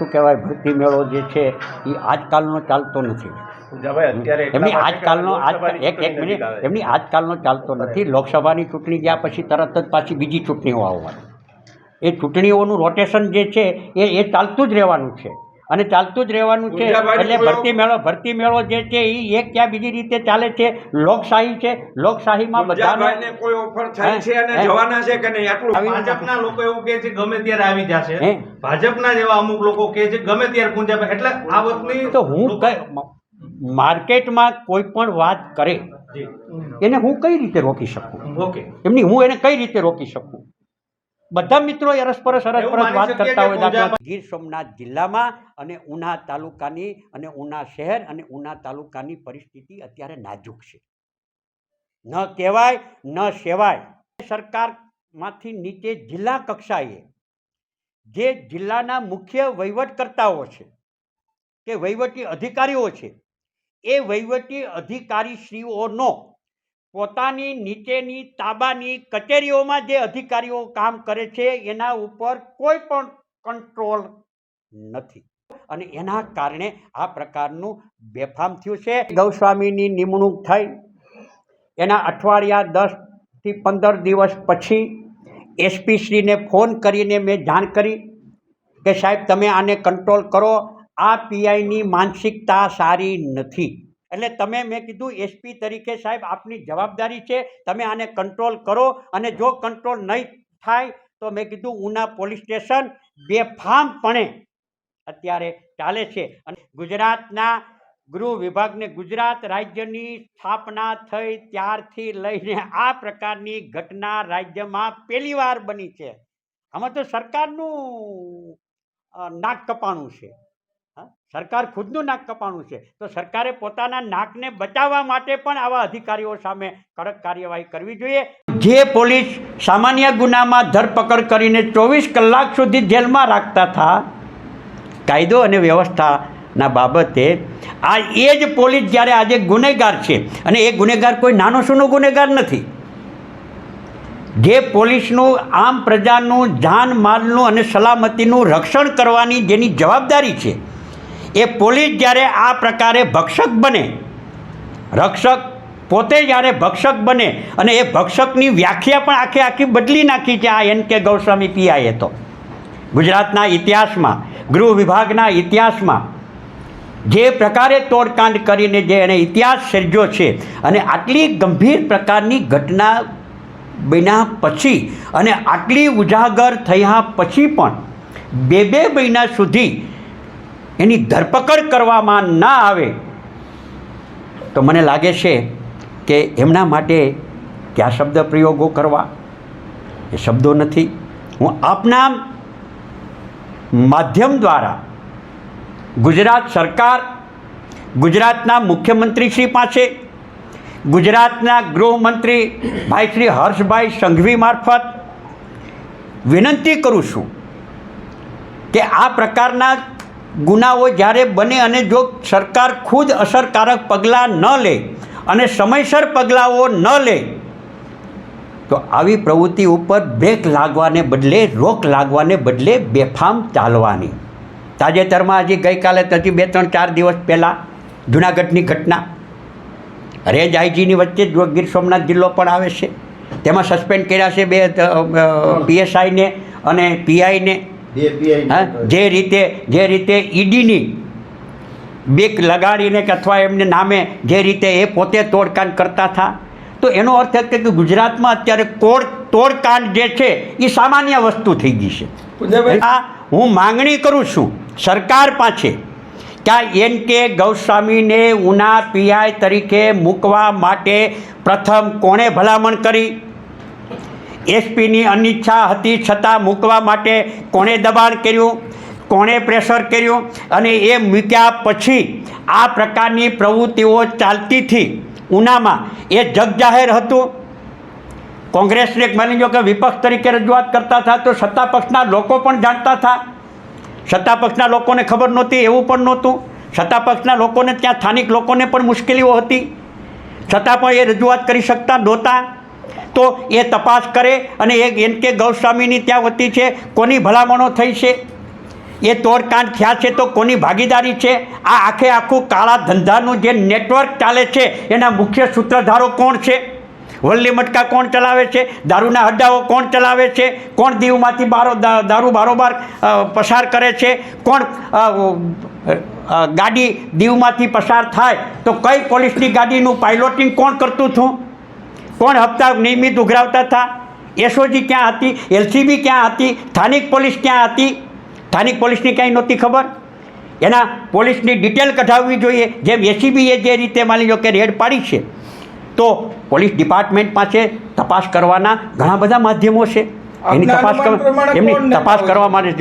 શું કહેવાય ભરતી મેળો જે છે એ આજકાલનો ચાલતો નથી. એમની આજકાલનો આજ એક એક મિનિટ. એમની આજકાલનો ચાલતો નથી. લોકસભાની ચૂંટણી ગયા પછી તરત જ પાછી બીજી ચૂંટણીઓ આવવાની. એ ચૂંટણીઓનું રોટેશન જે છે એ એ ચાલતું જ રહેવાનું છે. અને ચાલતું જ રહેવાનું છે. એટલે ભરતી મેળો ભરતી મેળો જે છે એ એક ક્યાં બીજી રીતે ચાલે છે? લોકશાહી છે. લોકશાહીમાં બધાનો કોઈ ઓફર થાય છે અને જવાના છે કે નહીં? આટલું ભાજપના લોકો એવું કહે છે ગમે ત્યારે આવી જશે? ભાજપના જેવા અમુક લોકો કહે છે ગમે ત્યારે પૂંજાભાઈ એટલે આ વખતની તો હું માર્કેટમાં કોઈ પણ વાત કરે એને હું કઈ રીતે રોકી શકું? ઓકે. એમની હું એને કઈ રીતે રોકી શકું? બધા મિત્રો અરસપરસ અરસપરસ વાત કરતા હોય દાખલા ગીર સોમનાથ જિલ્લામાં અને ઉના તાલુકાની અને ઉના શહેર અને ઉના તાલુકાની પરિસ્થિતિ અત્યારે નાજુક છે. ન કહેવાય ન સેવાય. સરકારમાંથી નીચે જિલ્લા કક્ષાએ જે જિલ્લાના મુખ્ય વહીવટકર્તાઓ છે કે વહીવટી અધિકારીઓ છે એ વહીવટી અધિકારીશ્રીઓનો પોતાની નીચેની તાબાની કચેરીઓમાં જે અધિકારીઓ કામ કરે છે, એના ઉપર કોઈ પણ કંટ્રોલ નથી. અને એના કારણે આ પ્રકારનું બેફામ થયું છે. ગૌસ્વામીની નિમણૂક થઈ. એના અઠવાડિયા દસથી પંદર દિવસ પછી એસપીશ્રીને ફોન કરીને મેં જાણ કરી કે સાહેબ, તમે આને કંટ્રોલ કરો. આ પીઆઈની માનસિકતા સારી નથી. એટલે તમે મેં કીધું એસપી તરીકે સાહેબ આપની જવાબદારી છે. તમે આને કંટ્રોલ કરો અને જો કંટ્રોલ નહીં થાય તો મેં કીધું, ઉના પોલીસ સ્ટેશન બેફામપણે અત્યારે ચાલે છે. અને ગુજરાતના ગૃહ વિભાગને ગુજરાત રાજ્યની સ્થાપના થઈ ત્યારથી લઈને આ પ્રકારની ઘટના રાજ્યમાં પહેલીવાર બની છે. આમાં તો સરકારનું નાક કપાણું છે? સરકાર ખુદનું નાક કપાણું છે. તો સરકારે પોતાના નાકને બચાવવા માટે પણ આવા અધિકારીઓ સામે કડક કાર્યવાહી કરવી જોઈએ. જે પોલીસ સામાન્ય ગુનામાં ધરપકડ કરીને ચોવીસ કલાક સુધી જેલમાં રાખતા હતા, કાયદો અને વ્યવસ્થાના બાબતે આ એ જ પોલીસ જ્યારે આજે ગુનેગાર છે, અને એ ગુનેગાર કોઈ નાનો સૂનો ગુનેગાર નથી. જે પોલીસનું આમ પ્રજાનું જાન માલનું અને સલામતીનું રક્ષણ કરવાની જેની જવાબદારી છે એ પોલીસ જ્યારે આ પ્રકારે ભક્ષક બને, રક્ષક પોતે જ્યારે ભક્ષક બને અને એ ભક્ષકની વ્યાખ્યા પણ આખે આખી બદલી નાખી છે આ એન કે ગૌસ્વામી પીઆઈએ તો. ગુજરાતના ઇતિહાસમાં, ગૃહ વિભાગના ઇતિહાસમાં જે પ્રકારે તોડકાંડ કરીને જે એણે ઇતિહાસ સર્જ્યો છે અને આટલી ગંભીર પ્રકારની ઘટના બન્યા પછી અને આટલી ઉજાગર થયા પછી પણ બે બે મહિના સુધી એની ધરપકડ કરવામાં ના આવે. તો મને લાગે છે કે એમના માટે કયા શબ્દ પ્રયોગો કરવા? એ શબ્દો નથી. હું આપના માધ્યમ દ્વારા ગુજરાત સરકાર, ગુજરાતના મુખ્યમંત્રીશ્રી પાસે, ગુજરાતના ગૃહમંત્રી ભાઈ શ્રી હર્ષભાઈ સંઘવી મારફત વિનંતી કરું છું કે આ પ્રકારના ગુનાઓ જ્યારે બને અને જો સરકાર ખુદ અસરકારક પગલાં ન લે અને સમયસર પગલાંઓ ન લે તો આવી પ્રવૃત્તિ ઉપર બ્રેક લાગવાને બદલે રોક લાગવાને બદલે બેફામ ચાલવાની. તાજેતરમાં હજી ગઈકાલે તથી હજી બે ત્રણ ચાર દિવસ પહેલાં જુનાગઢની ઘટના. રેજ આઈજીની વચ્ચે જો ગીર સોમનાથ જિલ્લો પણ આવે છે. તેમાં સસ્પેન્ડ કર્યા છે બે પીએસઆઈને અને પીઆઈને. હા? જે રીતે જે રીતે ઈડીની બેક લગાડીને કે અથવા એમને નામે જે રીતે એ પોતે તોડકાંડ કરતા હતા તો એનો અર્થ એ કે ગુજરાતમાં અત્યારે કોડ તોડકાંડ જે છે એ સામાન્ય વસ્તુ થઈ ગઈ છે. આ હું માંગણી કરું છું સરકાર પાસે કે આ એન કે ગૌસ્વામીને ઉના પીઆઈ તરીકે મૂકવા માટે પ્રથમ કોણે ભલામણ કરી? એસપીની અનિચ્છા હતી છતાં મૂકવા માટે કોણે દબાણ કર્યું? કોણે પ્રેશર કર્યું? અને એ મૂક્યા પછી આ પ્રકારની પ્રવૃત્તિઓ ચાલતી હતી. ઉનામાં એ જગજાહેર હતું. કોંગ્રેસને માની લો કે વિપક્ષ તરીકે રજૂઆત કરતા હતા તો સત્તા પક્ષના લોકો પણ જાણતા હતા. સત્તા પક્ષના લોકોને ખબર નહોતી, એવું પણ નહોતું. સત્તા પક્ષના લોકોને ત્યાં સ્થાનિક લોકોને પણ મુશ્કેલીઓ હતી. છતાં પણ એ રજૂઆત કરી શકતા નહોતા. તો એ તપાસ કરે અને એ એન કે ગૌસ્વામીની ત્યાં વતી છે, કોની ભલામણો થઈ છે? એ તોડકાંડ થયા છે તો કોની ભાગીદારી છે? આ આખે આખું કાળા ધંધાનું જે નેટવર્ક ચાલે છે, એના મુખ્ય સૂત્રધારો કોણ છે? વલ્લી મટકા કોણ ચલાવે છે? દારૂના હડ્ડાઓ કોણ ચલાવે છે? કોણ દીવમાંથી બારો દારૂ બારોબાર પસાર કરે છે? કોણ ગાડી દીવમાંથી પસાર થાય? તો કઈ પોલીસની ગાડીનું પાઇલોટિંગ કોણ કરતું હતું? કોણ હપ્તા નિયમિત ઉઘરાવતા હતા? એસઓજી ક્યાં હતી? એલસીબી ક્યાં હતી? સ્થાનિક પોલીસ ક્યાં હતી? સ્થાનિક પોલીસની ક્યાંય નહોતી ખબર? એના પોલીસની ડિટેલ કઢાવવી જોઈએ. જેમ એસીબીએ જે રીતે માની લો કે રેડ પાડી છે તો પોલીસ ડિપાર્ટમેન્ટ પાસે તપાસ કરવાના ઘણા બધા માધ્યમો છે. એની તપાસ એમની તપાસ કરવા માટે